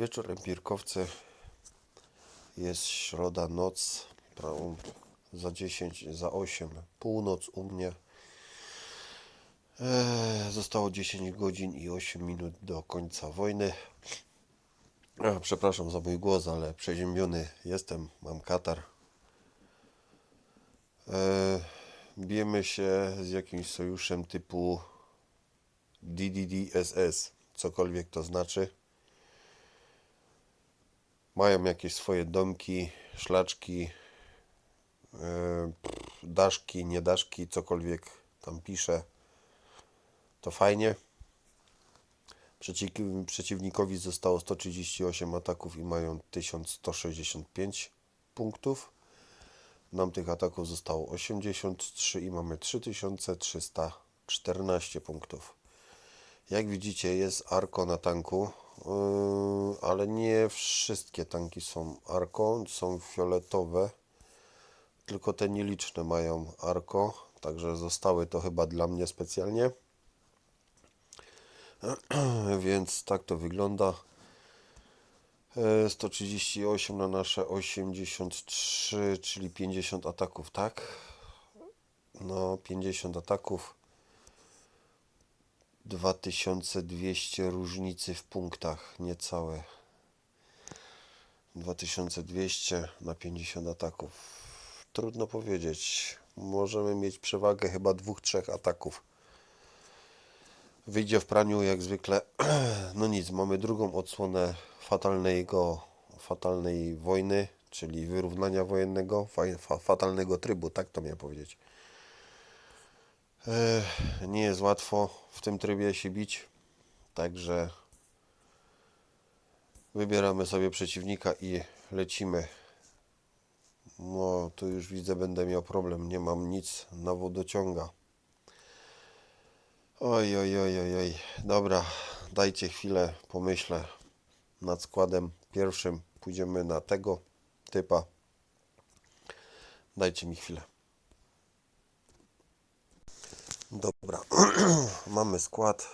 wieczór, empirkowcy. Jest środa, noc, za 10, za 8, północ u mnie. Eee, zostało 10 godzin i 8 minut do końca wojny. Przepraszam za mój głos, ale przeziębiony jestem, mam katar. Eee, bijemy się z jakimś sojuszem typu DDDSS, cokolwiek to znaczy. Mają jakieś swoje domki, szlaczki, e, daszki, niedaszki, cokolwiek tam pisze. To fajnie. Przeciw- Przeciwnikowi zostało 138 ataków i mają 1165 punktów. Nam tych ataków zostało 83 i mamy 3314 punktów. Jak widzicie jest Arko na tanku, ale nie wszystkie tanki są Arko, są fioletowe. Tylko te nieliczne mają Arko, także zostały to chyba dla mnie specjalnie. Więc tak to wygląda. E, 138 na nasze 83, czyli 50 ataków, tak? No, 50 ataków. 2200 różnicy w punktach, niecałe. 2200 na 50 ataków. Trudno powiedzieć. Możemy mieć przewagę chyba dwóch, trzech ataków. Wyjdzie w praniu jak zwykle. No nic, mamy drugą odsłonę fatalnego, fatalnej wojny, czyli wyrównania wojennego, fa- fa- fatalnego trybu, tak to miałem powiedzieć. Nie jest łatwo w tym trybie się bić, także wybieramy sobie przeciwnika i lecimy. No, tu już widzę, będę miał problem. Nie mam nic na wodociąga. Oj, oj, oj, oj, oj. Dobra, dajcie chwilę, pomyślę nad składem pierwszym. Pójdziemy na tego typa. Dajcie mi chwilę. Dobra, mamy skład.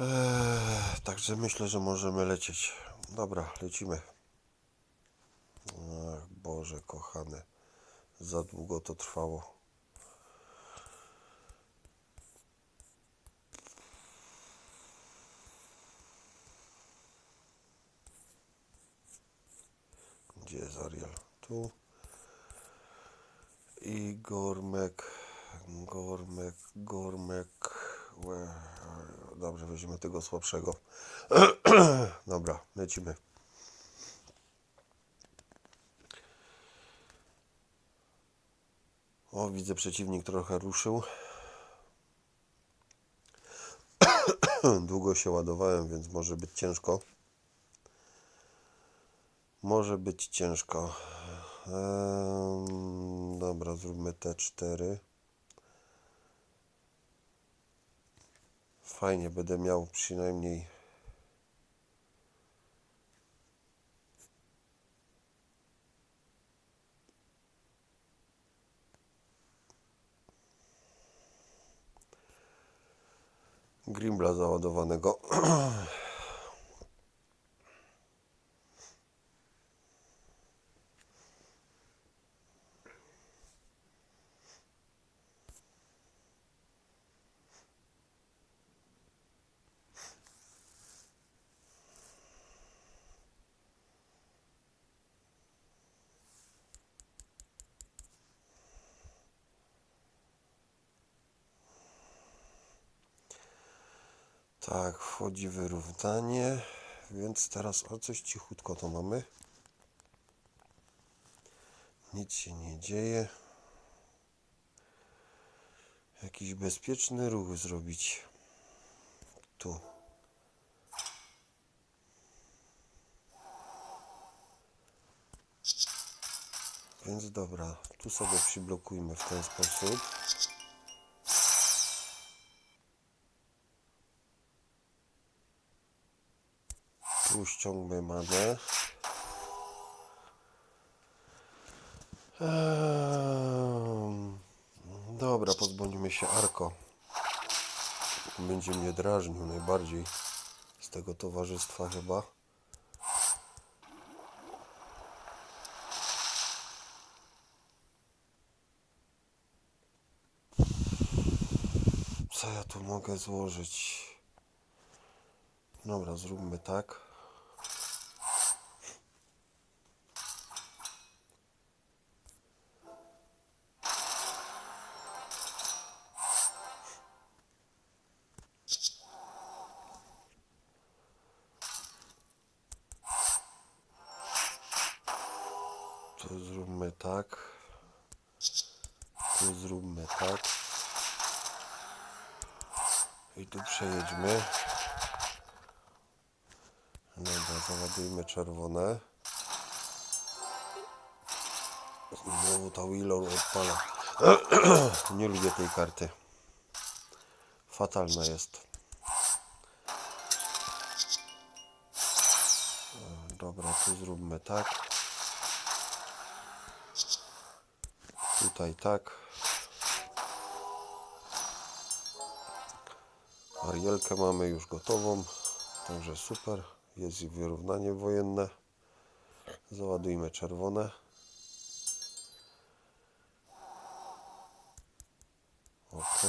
Eee, także myślę, że możemy lecieć. Dobra, lecimy. Ach, Boże, kochany. Za długo to trwało. Gdzie jest Ariel? Tu. I Gormek, Gormek, Gormek. Łe, Dobrze, weźmiemy tego słabszego. Dobra, lecimy. O, widzę przeciwnik trochę ruszył. Długo się ładowałem, więc może być ciężko. Może być ciężko. Dobra, zróbmy te cztery. Fajnie, będę miał przynajmniej. Grimbla załadowanego. Tak, wchodzi wyrównanie, więc teraz o coś cichutko to mamy. Nic się nie dzieje. Jakiś bezpieczny ruch zrobić. Tu. Więc dobra, tu sobie przyblokujmy w ten sposób. Tu ściągmy manę. Ehm, Dobra, pozbądźmy się Arko. Będzie mnie drażnił najbardziej z tego towarzystwa chyba. Co ja tu mogę złożyć? Dobra, zróbmy tak. Tu zróbmy tak. Tu zróbmy tak. I tu przejedźmy. Dobra, załadujmy czerwone. Znowu ta Willow odpala. Nie lubię tej karty. Fatalna jest. Dobra, tu zróbmy tak. Tutaj tak. Arielkę mamy już gotową. Także super. Jest i wyrównanie wojenne. Załadujmy czerwone. Ok.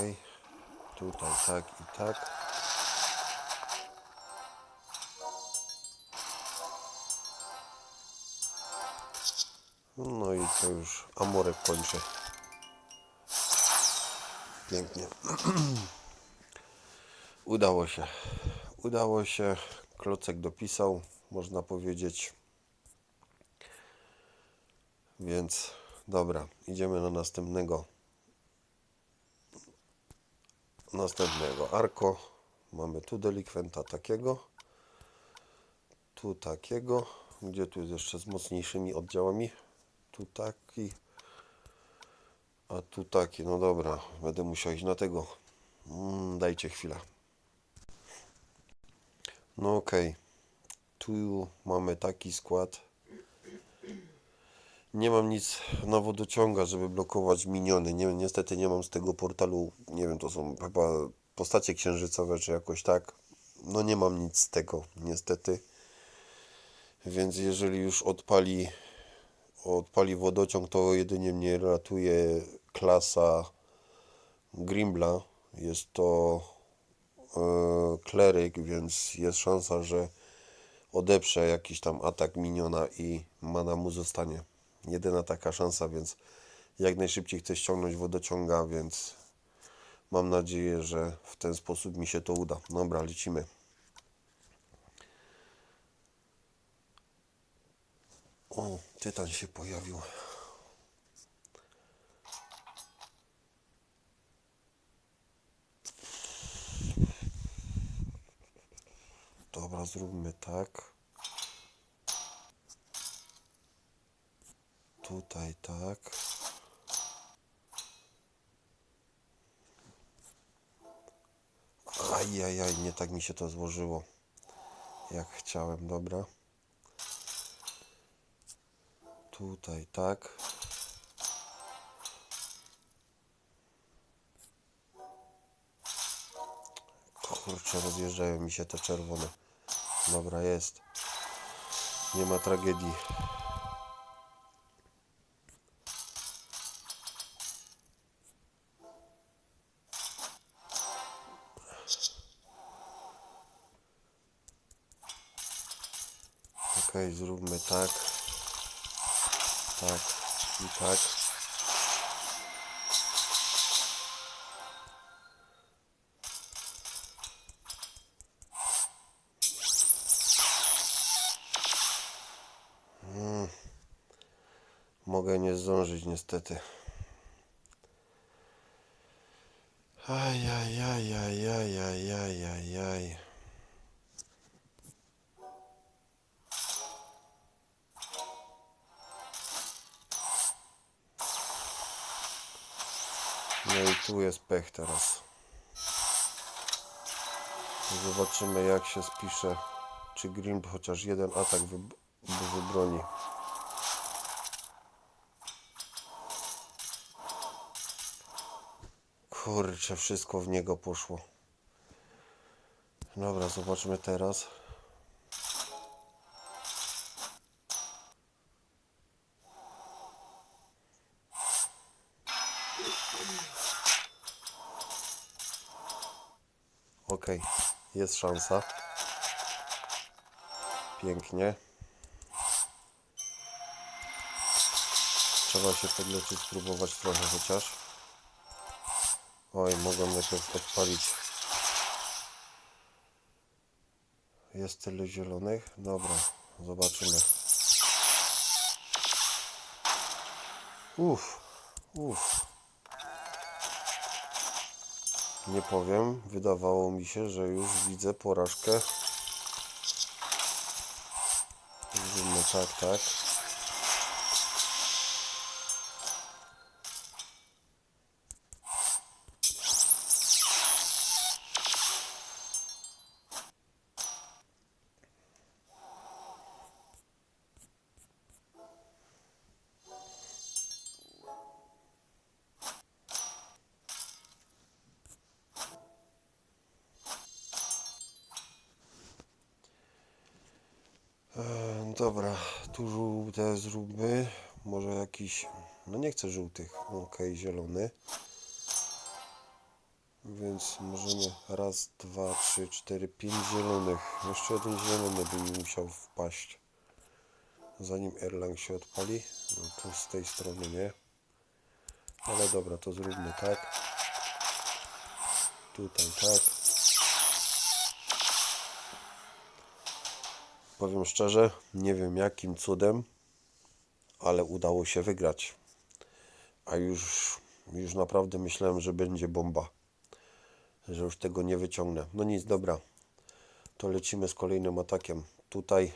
Tutaj tak i tak. No i to już Amorek kończy. Pięknie. Udało się. Udało się. Klocek dopisał, można powiedzieć. Więc dobra, idziemy na następnego. Następnego arko. Mamy tu delikwenta takiego. Tu takiego. Gdzie tu jest jeszcze z mocniejszymi oddziałami? Tu taki. A tu taki. No dobra, będę musiał iść na tego. Mm, dajcie chwilę. No okej. Tu mamy taki skład. Nie mam nic na wodociąga, żeby blokować miniony. Nie, niestety nie mam z tego portalu, nie wiem, to są chyba postacie księżycowe, czy jakoś tak. No nie mam nic z tego, niestety. Więc jeżeli już odpali, odpali wodociąg, to jedynie mnie ratuje klasa Grimbla. Jest to e, kleryk, więc jest szansa, że odeprze jakiś tam atak miniona i mana mu zostanie. Jedyna taka szansa, więc jak najszybciej chcę ściągnąć wodociąga, więc mam nadzieję, że w ten sposób mi się to uda. Dobra, lecimy. O, tytan się pojawił. Dobra, zróbmy tak. Tutaj tak. Ajajaj, nie tak mi się to złożyło. Jak chciałem, dobra. Tutaj tak. Kurczę, rozjeżdżają mi się te czerwone. Dobra, jest. Nie ma tragedii. Okej, zróbmy tak. Tak i tak. Mm. Mogę nie zdążyć niestety. Ajajajajajajajaj. No jest pech teraz. Zobaczymy jak się spisze, czy Green chociaż jeden atak wyb wybroni. Kurczę, wszystko w niego poszło. Dobra, zobaczmy teraz. Ok, jest szansa. Pięknie. Trzeba się podleczyć, spróbować trochę chociaż. Oj, mogę najpierw odpalić. Jest tyle zielonych? Dobra, zobaczymy. Uff, uff. Nie powiem, wydawało mi się, że już widzę porażkę. Zróbmy tak, tak. Dobra, tu żółte zróbmy. Może jakiś. No nie chcę żółtych. Okej, zielony. Więc możemy raz, dwa, trzy, cztery, pięć zielonych. Jeszcze jeden zielony by mi musiał wpaść. Zanim Erlang się odpali. No tu z tej strony nie. Ale dobra, to zróbmy tak. Tutaj tak. Powiem szczerze, nie wiem jakim cudem, ale udało się wygrać. A już, już naprawdę myślałem, że będzie bomba. Że już tego nie wyciągnę. No nic, dobra. To lecimy z kolejnym atakiem tutaj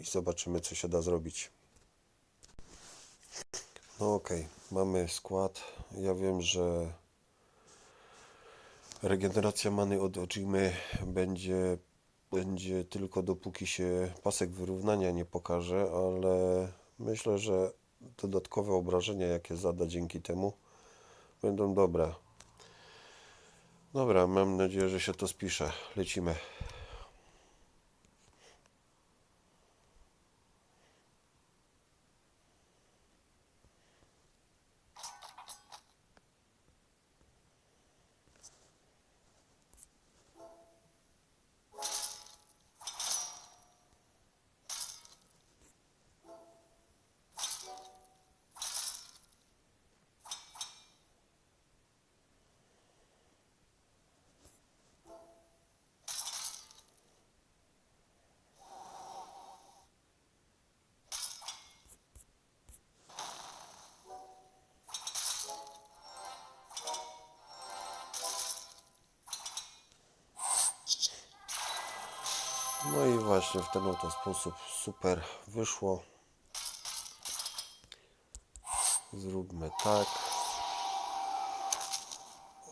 i zobaczymy, co się da zrobić. No okej, mamy skład. Ja wiem, że regeneracja many od Ojimy będzie, będzie tylko dopóki się pasek wyrównania nie pokaże, ale myślę, że dodatkowe obrażenia, jakie zada dzięki temu, będą dobre. Dobra, mam nadzieję, że się to spisze. Lecimy. Właśnie w ten oto sposób super wyszło. Zróbmy tak.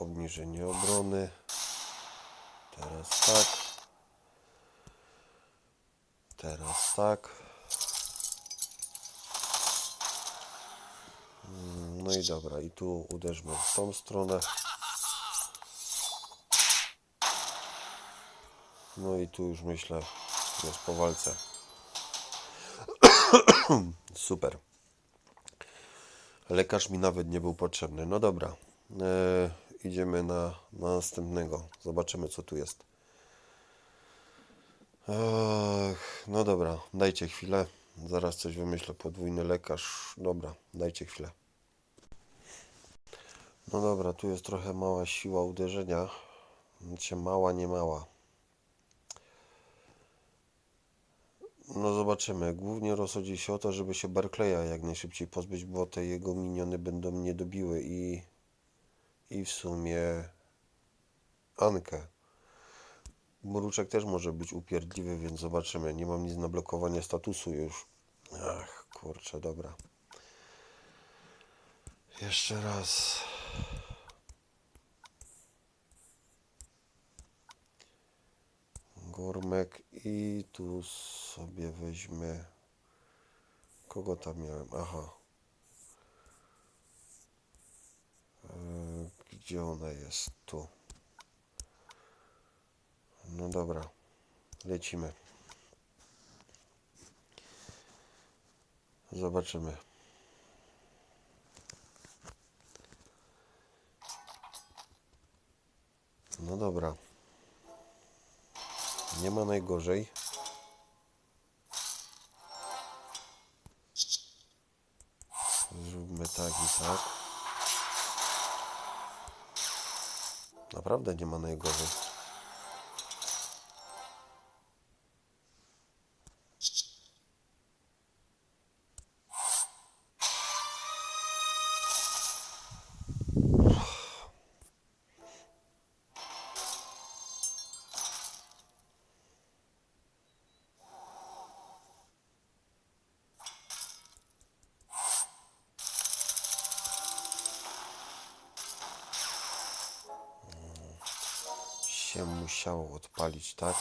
Obniżenie obrony. Teraz tak. Teraz tak. Mm, No i dobra, i tu uderzmy w tą stronę. No i tu już myślę, jest po walce. Super. Lekarz mi nawet nie był potrzebny. No dobra. E, idziemy na, na następnego. Zobaczymy, co tu jest. No dobra, dajcie chwilę. Zaraz coś wymyślę. Podwójny lekarz. Dobra, dajcie chwilę. No dobra, tu jest trochę mała siła uderzenia. Znaczy mała, nie mała. No zobaczymy. Głównie rozchodzi się o to, żeby się Barclaya jak najszybciej pozbyć, bo te jego miniony będą mnie dobiły i, i w sumie Ankę. Mruczek też może być upierdliwy, więc zobaczymy. Nie mam nic na blokowanie statusu już. Ach, kurczę, dobra. Jeszcze raz. Gormek i tu sobie weźmie. Kogo tam miałem? Aha. E, Gdzie ona jest? Tu. No dobra. Lecimy. Zobaczymy. No dobra. Nie ma najgorzej. Tak i tak. Naprawdę nie ma najgorzej. się musiało odpalić, tak?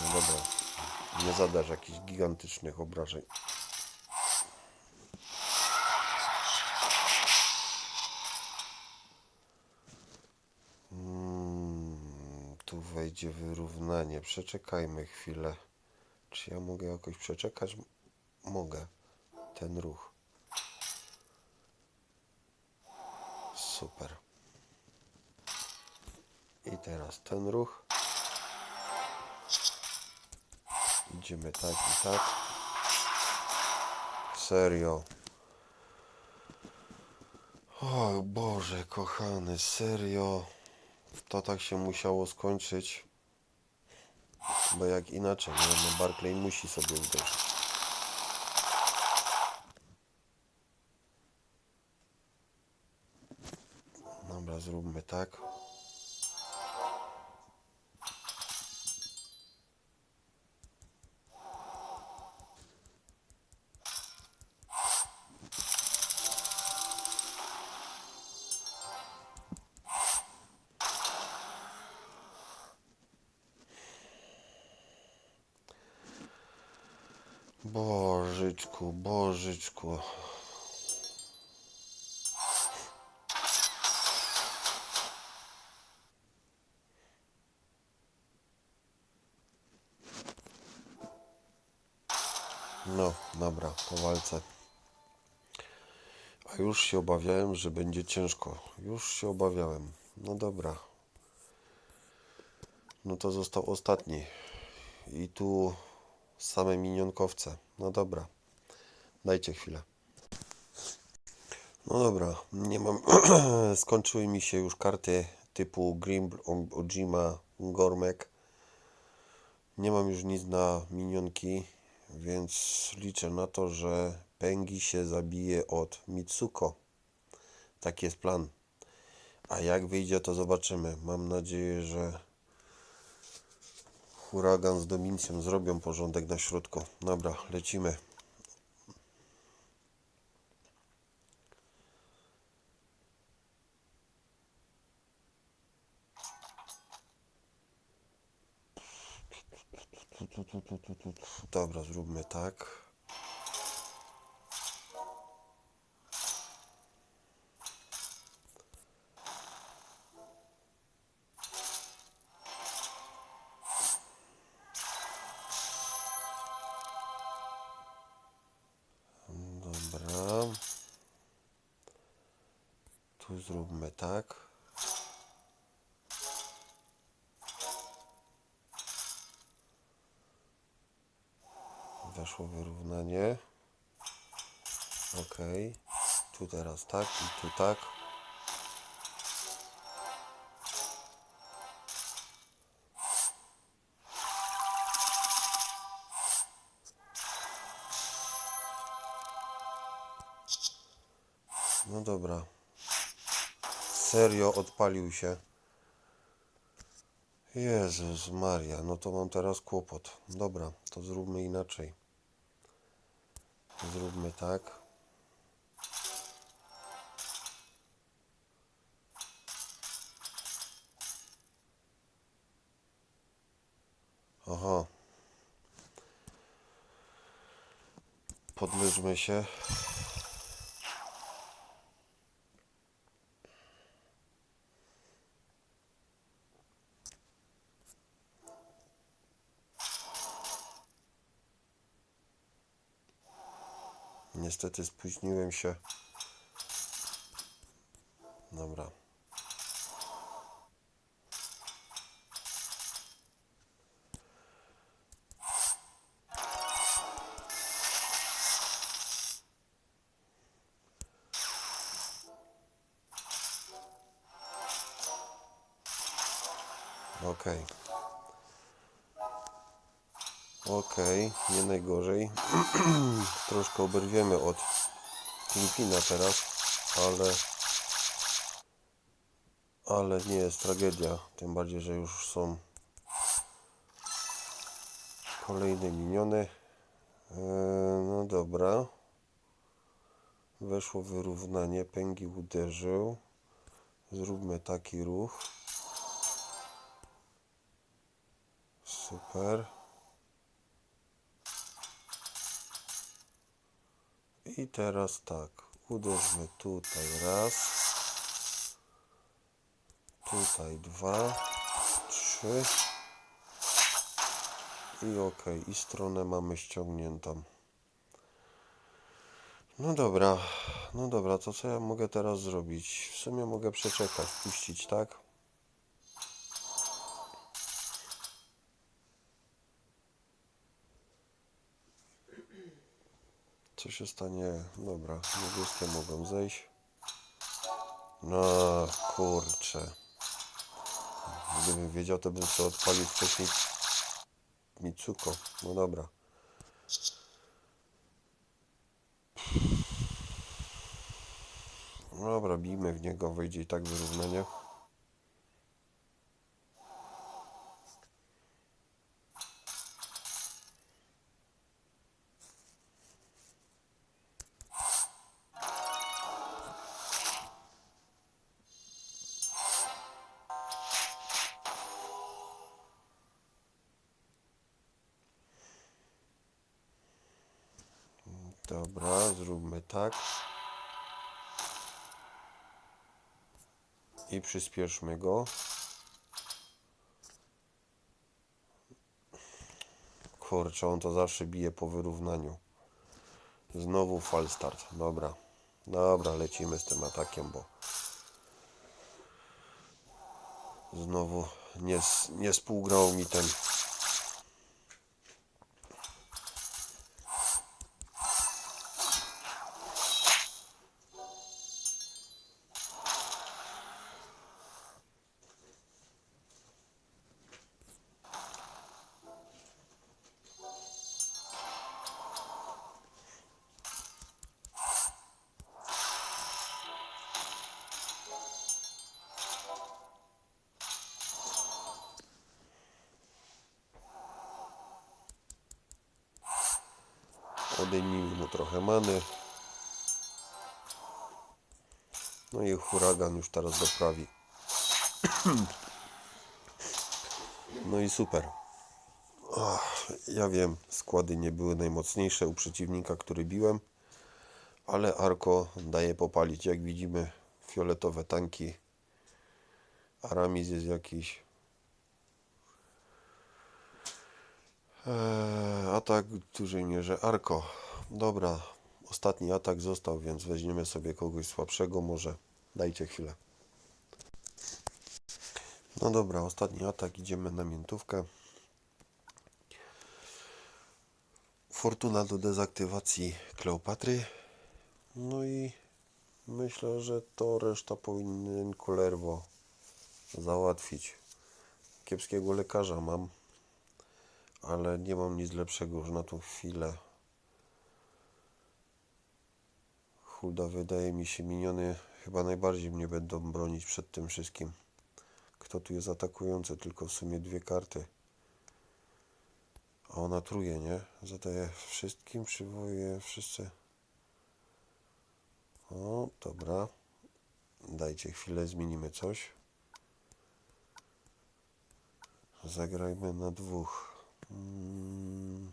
No dobra, nie zadasz jakichś gigantycznych obrażeń. Mm, tu wejdzie wyrównanie. Przeczekajmy chwilę. Czy ja mogę jakoś przeczekać? Mogę. Ten ruch. Super. I teraz ten ruch. Idziemy tak i tak. Serio. O Boże, kochany, serio. To tak się musiało skończyć. Bo jak inaczej? No Barclay musi sobie uderzyć. Dobra, zróbmy tak. Bożyczku, No, dobra, po walce. A już się obawiałem, że będzie ciężko. Już się obawiałem. No dobra. No to został ostatni. I tu same minionkowce. No dobra. Dajcie chwilę. No dobra, nie mam. Skończyły mi się już karty typu Grimble, Ojima, Gormek. Nie mam już nic na minionki, więc liczę na to, że Pengi się zabije od Mitsuko. Taki jest plan. A jak wyjdzie, to zobaczymy. Mam nadzieję, że Huragan z Dominicją zrobią porządek na środku. Dobra, lecimy. Tak i tu tak. No dobra. Serio odpalił się. Jezus Maria, no to mam teraz kłopot. Dobra, to zróbmy inaczej. Zróbmy tak. Podleżmy się. Niestety spóźniłem się. Dobra. Troszkę oberwiemy od Kingpina teraz, ale ale nie jest tragedia. Tym bardziej, że już są kolejne miniony. Eee, no dobra. Weszło wyrównanie. Pęgi uderzył. Zróbmy taki ruch. Super. I teraz tak. Uderzmy tutaj raz. Tutaj dwa, trzy. I ok, i stronę mamy ściągniętą. No dobra, no dobra, to co ja mogę teraz zrobić? W sumie mogę przeczekać, puścić, tak? Się stanie? Dobra, niebieskie mogą zejść. No kurczę. Gdybym wiedział, to bym sobie odpalił wcześniej Mitsuko. No dobra. No Dobra, bijmy w niego, wyjdzie i tak wyrównanie. Przyspieszmy go. Kurczę, on to zawsze bije po wyrównaniu. Znowu fal start. Dobra. Dobra, lecimy z tym atakiem, bo znowu nie, nie współgrał mi ten Odejmijmy mu trochę many. No i huragan już teraz doprawi. No i super. Ja wiem, składy nie były najmocniejsze u przeciwnika, który biłem, ale Arko daje popalić. Jak widzimy, fioletowe tanki. Aramis jest jakiś. Eee, atak w dużej mierze Arko. Dobra, ostatni atak został, więc weźmiemy sobie kogoś słabszego może. Dajcie chwilę. No dobra, ostatni atak, idziemy na miętówkę. Fortuna do dezaktywacji Kleopatry. No i myślę, że to reszta powinien Kullerwo załatwić. Kiepskiego lekarza mam, ale nie mam nic lepszego już na tą chwilę. Hulda wydaje mi się miniony chyba najbardziej mnie będą bronić przed tym wszystkim. Kto tu jest atakujący? Tylko w sumie dwie karty. A ona truje, nie? Zadaje wszystkim, przywołuje wszyscy. O, dobra. Dajcie chwilę, zmienimy coś. Zagrajmy na dwóch. Mm.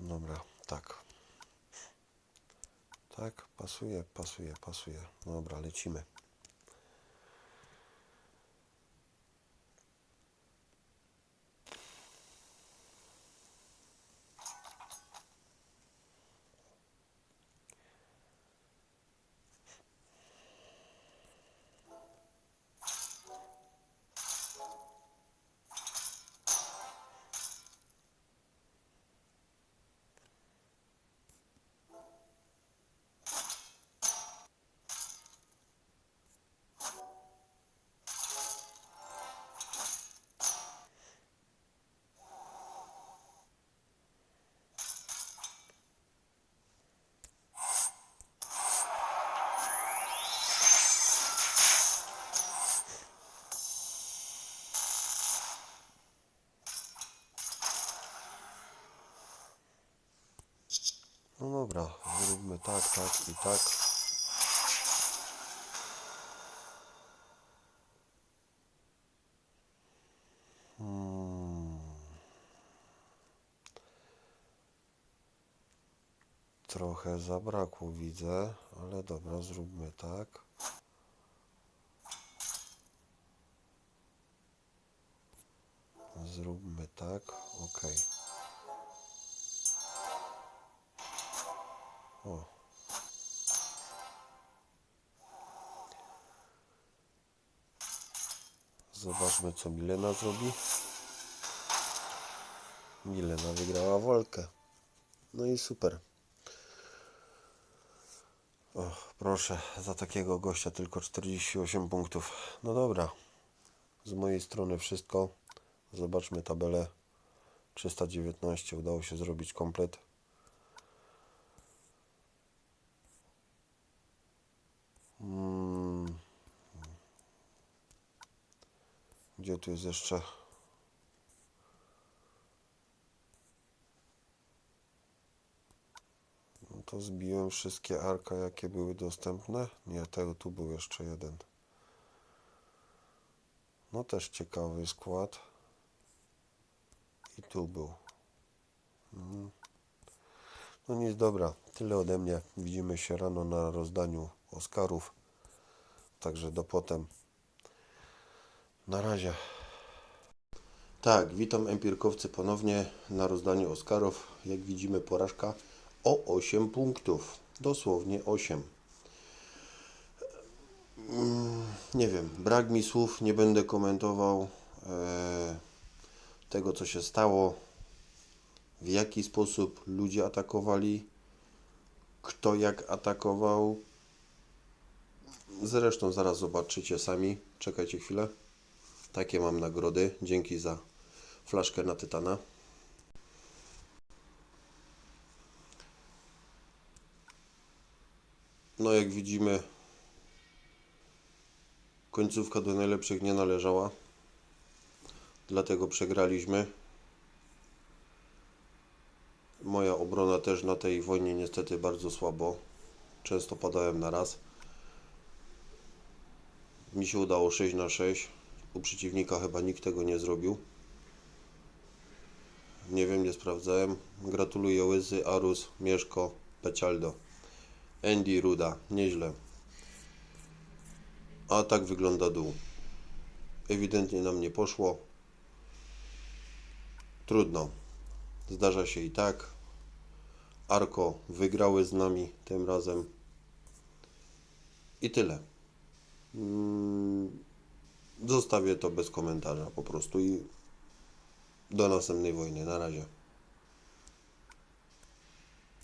Dobra, tak. Tak, pasuje, pasuje, pasuje. Dobra, lecimy. No dobra, zróbmy tak, tak i tak. Hmm. Trochę zabrakło, widzę, ale dobra, zróbmy tak. Zróbmy tak, ok. O. Zobaczmy, co Milena zrobi. Milena wygrała walkę. No i super. O, proszę, za takiego gościa tylko 48 punktów. No dobra. Z mojej strony wszystko. Zobaczmy tabelę. 319 udało się zrobić komplet. Tu jest jeszcze? No to zbiłem wszystkie arka, jakie były dostępne. Nie, tego tu był jeszcze jeden. No też ciekawy skład. I tu był. Mhm. No nic, dobra. Tyle ode mnie. Widzimy się rano na rozdaniu Oscarów. Także do potem. Na razie. Tak, witam empirkowcy ponownie na rozdaniu Oscarów. Jak widzimy porażka o 8 punktów. Dosłownie 8. Mm, Nie wiem, brak mi słów, nie będę komentował e, tego, co się stało, w jaki sposób ludzie atakowali, kto jak atakował. Zresztą zaraz zobaczycie sami. Czekajcie chwilę. Takie mam nagrody. Dzięki za flaszkę na Tytana. No jak widzimy, końcówka do najlepszych nie należała. Dlatego przegraliśmy. Moja obrona też na tej wojnie niestety bardzo słabo. Często padałem na raz. Mi się udało 6 na 6. U przeciwnika chyba nikt tego nie zrobił. Nie wiem, nie sprawdzałem. Gratuluję Łyzy, Arus, Mieszko, Pecialdo. Andy, Ruda. Nieźle. A tak wygląda dół. Ewidentnie nam nie poszło. Trudno. Zdarza się i tak. Arko wygrały z nami tym razem. I tyle. Mm, Zostawię to bez komentarza po prostu i do następnej wojny. Na razie.